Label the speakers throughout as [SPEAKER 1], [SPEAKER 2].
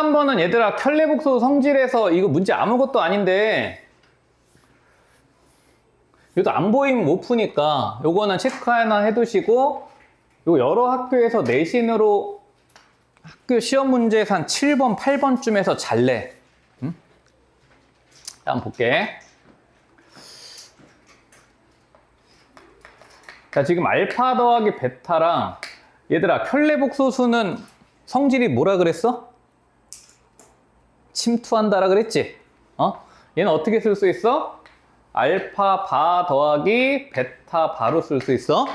[SPEAKER 1] 3번은 얘들아 켤레복소 성질에서 이거 문제 아무것도 아닌데 이것도 안 보이면 못 푸니까 요거는 체크 하나 해두시고 요 여러 학교에서 내신으로 학교 시험 문제에서 한 7번, 8번쯤에서 잘 내. 응? 자, 한번 볼게. 자, 지금 알파 더하기 베타랑 얘들아 켤레복소수는 성질이 뭐라 그랬어? 침투한다라 그랬지? 어? 얘는 어떻게 쓸 수 있어? 알파 바 더하기 베타 바로 쓸 수 있어?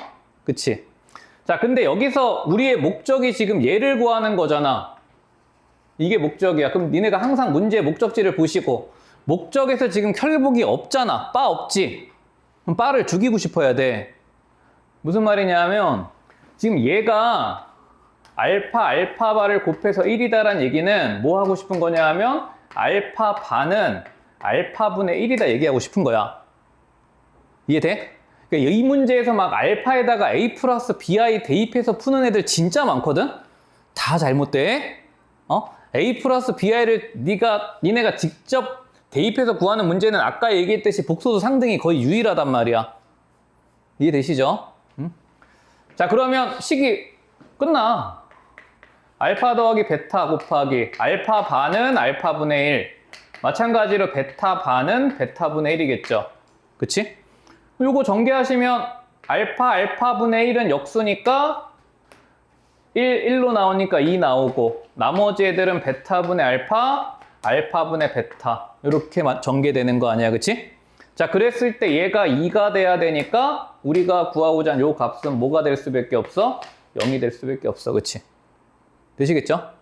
[SPEAKER 1] 그치? 자, 근데 여기서 우리의 목적이 지금 얘를 구하는 거잖아. 이게 목적이야. 그럼 니네가 항상 문제의 목적지를 보시고 목적에서 지금 켤복이 없잖아. 바 없지? 그럼 바를 죽이고 싶어야 돼. 무슨 말이냐면 지금 얘가 알파 알파 바를 곱해서 1이다라는 얘기는 뭐 하고 싶은 거냐 하면 알파 바는 알파분의 1이다 얘기하고 싶은 거야. 이해돼? 그러니까 이 문제에서 막 알파에다가 a 플러스 bi 대입해서 푸는 애들 진짜 많거든? 다 잘못돼. 어? a 플러스 bi를 네가 니네가 직접 대입해서 구하는 문제는 아까 얘기했듯이 복소수 상등이 거의 유일하단 말이야. 이해되시죠? 응? 자 그러면 식이 끝나. 알파 더하기 베타 곱하기 알파 반은 알파 분의 1 마찬가지로 베타 반은 베타 분의 1이겠죠. 그치? 요거 전개하시면 알파 알파 분의 1은 역수니까 1, 1로 나오니까 2 나오고 나머지 애들은 베타 분의 알파 알파 분의 베타 이렇게 마- 전개되는 거 아니야 그치? 자 그랬을 때 얘가 2가 돼야 되니까 우리가 구하고자 하는 요 값은 뭐가 될 수밖에 없어? 0이 될 수밖에 없어 그치? 되시겠죠?